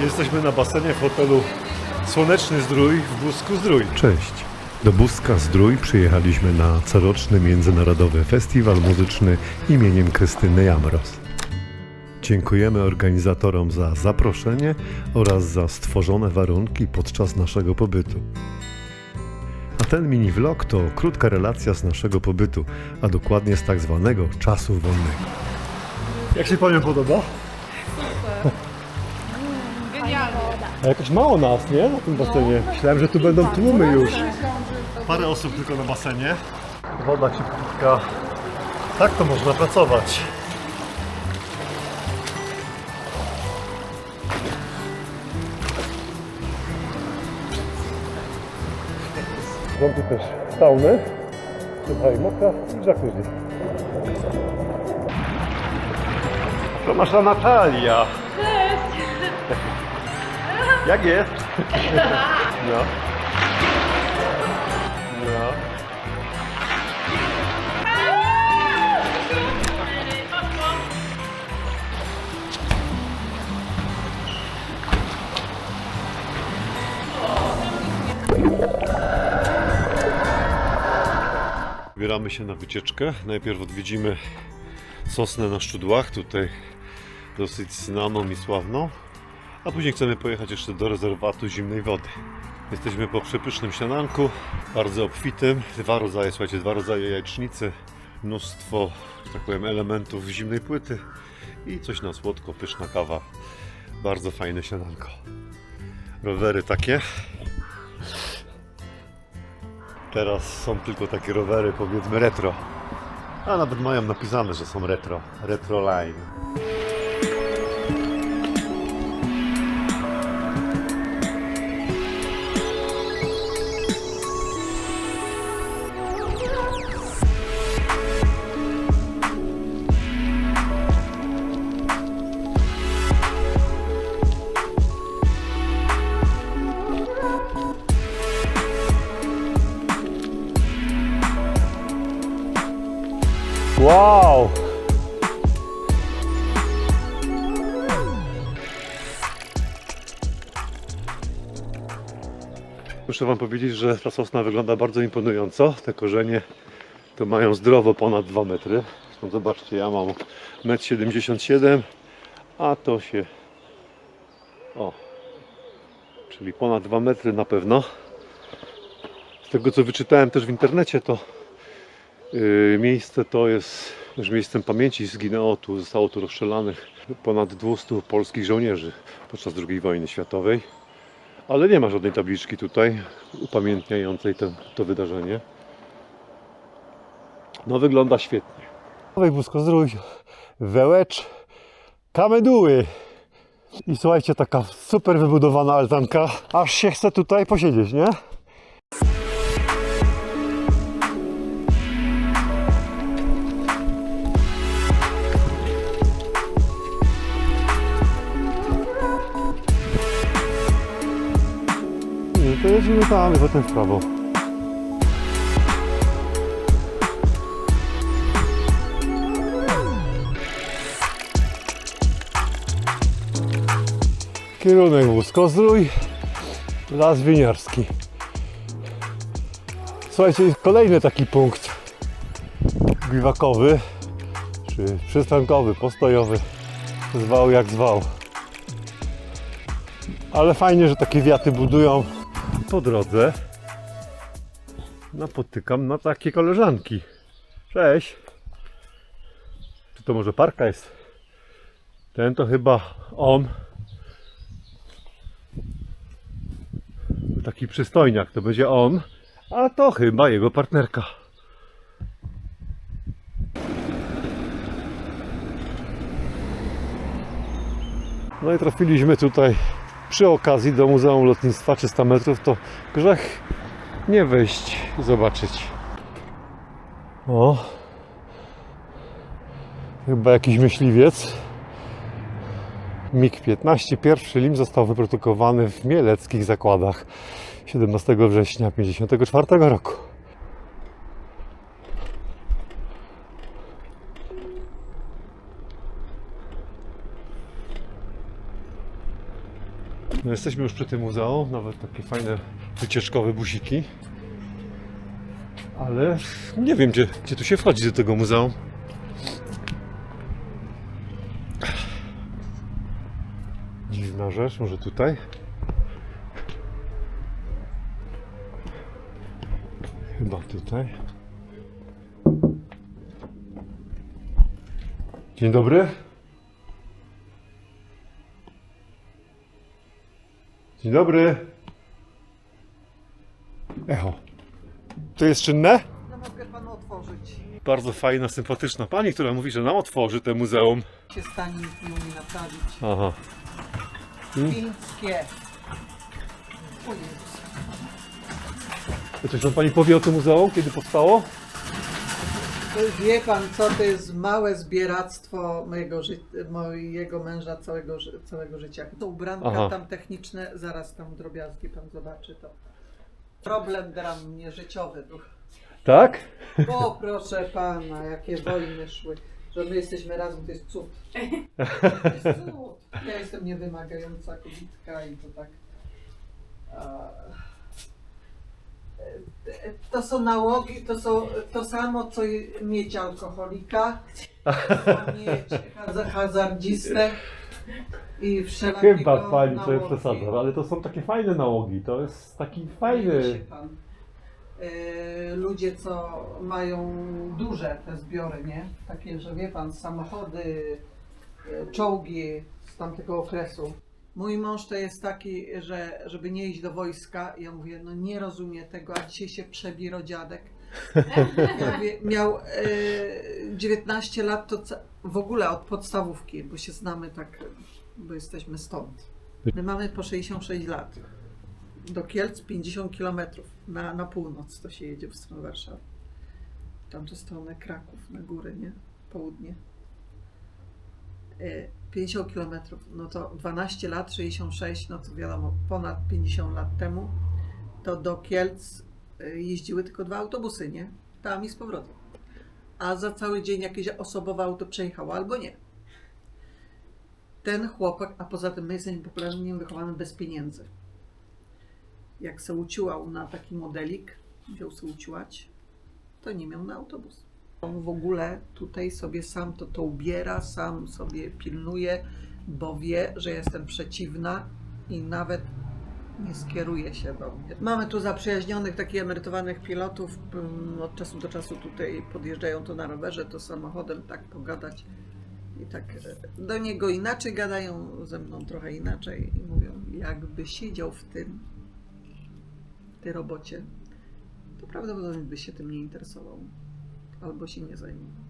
Jesteśmy na basenie w hotelu Słoneczny Zdrój w Busku Zdrój. Cześć. Do Buska Zdrój przyjechaliśmy na coroczny międzynarodowy festiwal muzyczny imieniem Krystyny Jamros. Dziękujemy organizatorom za zaproszenie oraz za stworzone warunki podczas naszego pobytu. A ten mini vlog to krótka relacja z naszego pobytu, a dokładnie z tak zwanego czasu wolnego. Jak się Panią podoba? A jakoś mało nas, nie? Na tym basenie. Myślałem, że tu będą tłumy już. Parę osób tylko na basenie. Woda cieplutka. Tak to można pracować. Są tu też sauny. Tutaj mokra i jacuzzi. To nasza Natalia. Jak jest? No. No. Wybieramy się na wycieczkę. Najpierw odwiedzimy Sosnę na Szczudłach, tutaj dosyć znaną i sławną. A później chcemy pojechać jeszcze do rezerwatu zimnej wody. Jesteśmy po przepysznym śniadanku, bardzo obfitym. Dwa rodzaje, słuchajcie, dwa rodzaje jajecznicy, mnóstwo, tak powiem, elementów zimnej płyty i coś na słodko, pyszna kawa. Bardzo fajne śniadanko. Rowery takie. Teraz są tylko takie rowery, powiedzmy retro. A nawet mają napisane, że są retro. Retro line. Wow! Muszę Wam powiedzieć, że ta sosna wygląda bardzo imponująco. Te korzenie to mają zdrowo ponad 2 metry. Zresztą zobaczcie, ja mam 1,77 m, a to się... O! Czyli ponad 2 metry na pewno. Z tego co wyczytałem też w internecie, to Miejsce to jest już miejscem pamięci. Zginęło tu, zostało tu rozstrzelanych ponad 200 polskich żołnierzy podczas II wojny światowej. Ale nie ma żadnej tabliczki tutaj upamiętniającej to, to wydarzenie. No wygląda świetnie. Nowej Buskozdrój, Wełecz, Kameduły. I słuchajcie, taka super wybudowana altanka. Aż się chce tutaj posiedzieć, nie? To tam i potem w prawo. Kierunek Wózkozdrój, Las Winiarski. Słuchajcie, jest kolejny taki punkt biwakowy, czy przystankowy, postojowy. Zwał jak zwał. Ale fajnie, że takie wiaty budują po drodze. Napotykam na takie koleżanki. Cześć. Czy to może parka jest? Ten to chyba on. Taki przystojniak to będzie on. A to chyba jego partnerka. No i trafiliśmy tutaj przy okazji do Muzeum Lotnictwa 300 metrów, to grzech nie wejść zobaczyć. O, chyba jakiś myśliwiec. MiG-15, pierwszy lim został wyprodukowany w mieleckich zakładach 17 września 1954 roku. No jesteśmy już przy tym muzeum, nawet takie fajne wycieczkowe busiki. Ale nie wiem, gdzie, gdzie tu się wchodzi do tego muzeum. Dziwna rzecz, może tutaj? Chyba tutaj. Dzień dobry. Dzień dobry. Echo. To jest czynne? No mogę panu otworzyć. Bardzo fajna, sympatyczna pani, która mówi, że nam otworzy te muzeum. Się stanie nic nie umie naprawić. Aha. Fińskie. O Jezus. To coś nam pani powie o tym muzeum, kiedy powstało? Wie pan co, to jest małe zbieractwo mojego, ży- mojego męża całego, ży- całego życia. To ubranka Aha. tam techniczne, zaraz tam drobiazgi pan zobaczy to. Problem dla mnie życiowy był. Tak? O proszę pana, jakie wojny szły. Że my jesteśmy razem, to jest cud. To jest cud. Ja jestem niewymagająca kobitka i to tak. a, To są nałogi, to są to samo, co mieć alkoholika, to mieć haz- hazardzistę i wszelakiego Chyba pani sobie nałogi. przesadza, ale to są takie fajne nałogi. To jest taki fajny. pan. E, Ludzie, co mają duże te zbiory, nie? Takie, że wie pan, samochody, e, czołgi z tamtego okresu. Mój mąż to jest taki, że żeby nie iść do wojska, ja mówię, no nie rozumie tego, a dzisiaj się przebiro dziadek. Miał e, 19 lat, to w ogóle od podstawówki, bo się znamy tak, bo jesteśmy stąd. My mamy po 66 lat do Kielc 50 km na, na północ to się jedzie w stronę Warszawy. W tamtą stronę Kraków, na górę, nie? Południe. E, 50 km, no to 12 lat, 66, no to wiadomo, ponad 50 lat temu, to do Kielc e, jeździły tylko dwa autobusy, nie? Tam i z powrotem. A za cały dzień jakieś osobowe auto przejechało albo nie. Ten chłopak, a poza tym my jesteśmy popularnie wychowany bez pieniędzy jak se uciłał na taki modelik, wziął se uciłać, to nie miał na autobus. On w ogóle tutaj sobie sam to, to ubiera, sam sobie pilnuje, bo wie, że jestem przeciwna i nawet nie skieruje się do mnie. Mamy tu zaprzyjaźnionych, takich emerytowanych pilotów. mm, Od czasu do czasu tutaj podjeżdżają to na rowerze, to samochodem tak pogadać. I tak e, do niego inaczej gadają, ze mną trochę inaczej i mówią, jakby siedział w tym, w tej robocie, to prawdopodobnie by się tym nie interesował. Albo się nie zajmował.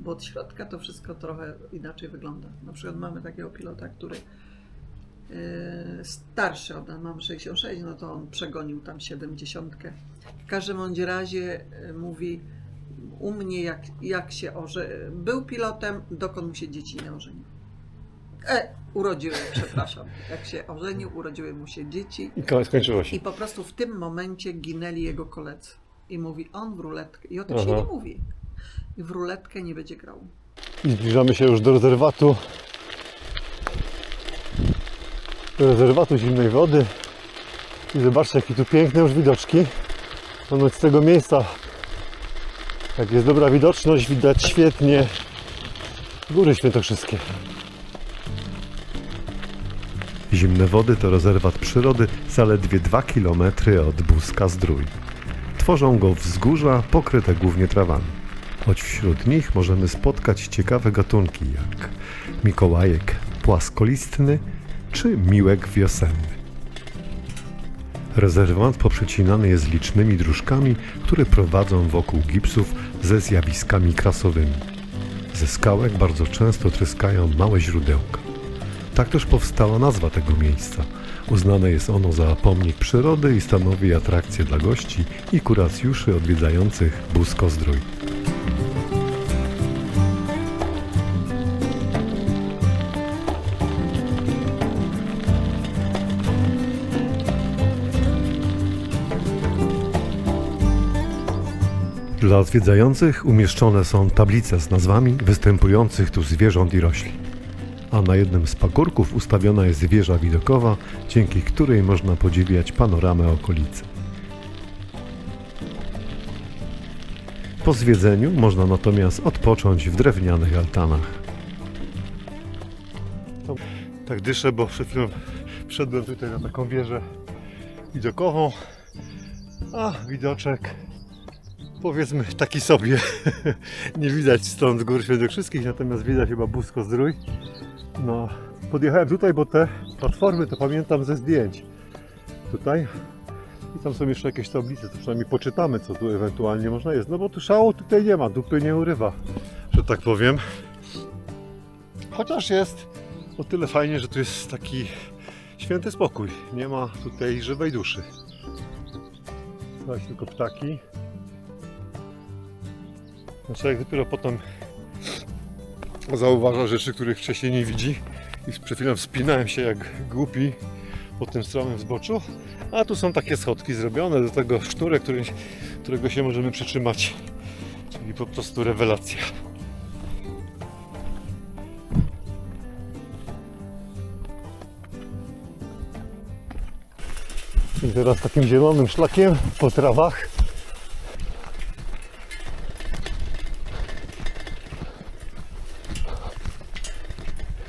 Bo od środka to wszystko trochę inaczej wygląda. Na przykład mamy takiego pilota, który e, starszy od nas, mam 66, no to on przegonił tam 70. W każdym bądź razie e, mówi, u mnie jak, jak się orze... Był pilotem, dokąd mu się dzieci nie ożenił. E, urodziły, przepraszam. Jak się ożenił, urodziły mu się dzieci. I ko- skończyło się. I po prostu w tym momencie ginęli jego koledzy. I mówi, on w ruletkę. I o tym się Aha. nie mówi. I w ruletkę nie będzie grał. I zbliżamy się już do rezerwatu. Do rezerwatu zimnej wody. I zobaczcie, jakie tu piękne już widoczki. Ponoć z tego miejsca, jak jest dobra widoczność, widać świetnie góry świętokrzyskie. Zimne wody to rezerwat przyrody zaledwie 2 km od Buzka Zdrój. Tworzą go wzgórza pokryte głównie trawami. Choć wśród nich możemy spotkać ciekawe gatunki jak mikołajek płaskolistny czy miłek wiosenny. Rezerwat poprzecinany jest licznymi dróżkami, które prowadzą wokół gipsów ze zjawiskami krasowymi. Ze skałek bardzo często tryskają małe źródełka. Tak też powstała nazwa tego miejsca. Uznane jest ono za pomnik przyrody i stanowi atrakcję dla gości i kuracjuszy odwiedzających Busko Zdrój. Dla zwiedzających umieszczone są tablice z nazwami występujących tu zwierząt i roślin. A na jednym z pagórków ustawiona jest wieża widokowa, dzięki której można podziwiać panoramę okolicy. Po zwiedzeniu można natomiast odpocząć w drewnianych altanach. Tak dyszę, bo przed chwilą wszedłem tutaj na taką wieżę widokową, a widoczek powiedzmy taki sobie. Nie widać stąd gór świętokrzyskich, natomiast widać chyba Busko Zdrój. No, podjechałem tutaj, bo te platformy to pamiętam ze zdjęć. Tutaj. I tam są jeszcze jakieś tablice, to przynajmniej poczytamy, co tu ewentualnie można jest. No bo tu szału tutaj nie ma, dupy nie urywa, że tak powiem. Chociaż jest o tyle fajnie, że tu jest taki święty spokój. Nie ma tutaj żywej duszy. Słuchaj, tylko ptaki. No człowiek dopiero potem zauważa rzeczy, których wcześniej nie widzi. I przed chwilą wspinałem się jak głupi po tym stromym zboczu. A tu są takie schodki zrobione do tego sznurek, którego się możemy przytrzymać. Czyli po prostu rewelacja. I teraz takim zielonym szlakiem po trawach.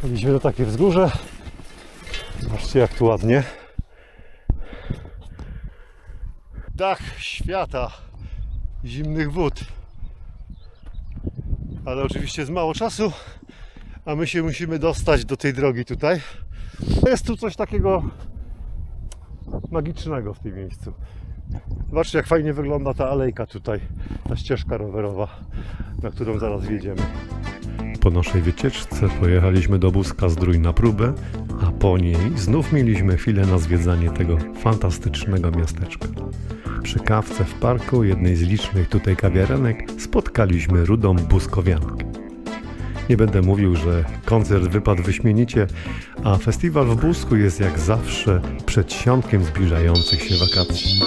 Wchodzimy do takie wzgórze. Zobaczcie jak tu ładnie. Dach świata zimnych wód. Ale oczywiście jest mało czasu, a my się musimy dostać do tej drogi tutaj. Jest tu coś takiego magicznego w tym miejscu. Zobaczcie jak fajnie wygląda ta alejka tutaj, ta ścieżka rowerowa, na którą zaraz wjedziemy. Po naszej wycieczce pojechaliśmy do Buzka Zdrój na próbę, a po niej znów mieliśmy chwilę na zwiedzanie tego fantastycznego miasteczka. Przy kawce w parku jednej z licznych tutaj kawiarenek spotkaliśmy rudą buskowiankę. Nie będę mówił, że koncert wypadł wyśmienicie, a festiwal w Busku jest jak zawsze przedsionkiem zbliżających się wakacji.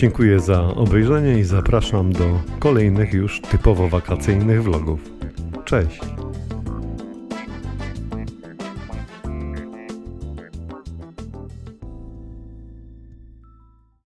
Dziękuję za obejrzenie i zapraszam do kolejnych już typowo wakacyjnych vlogów. Cześć!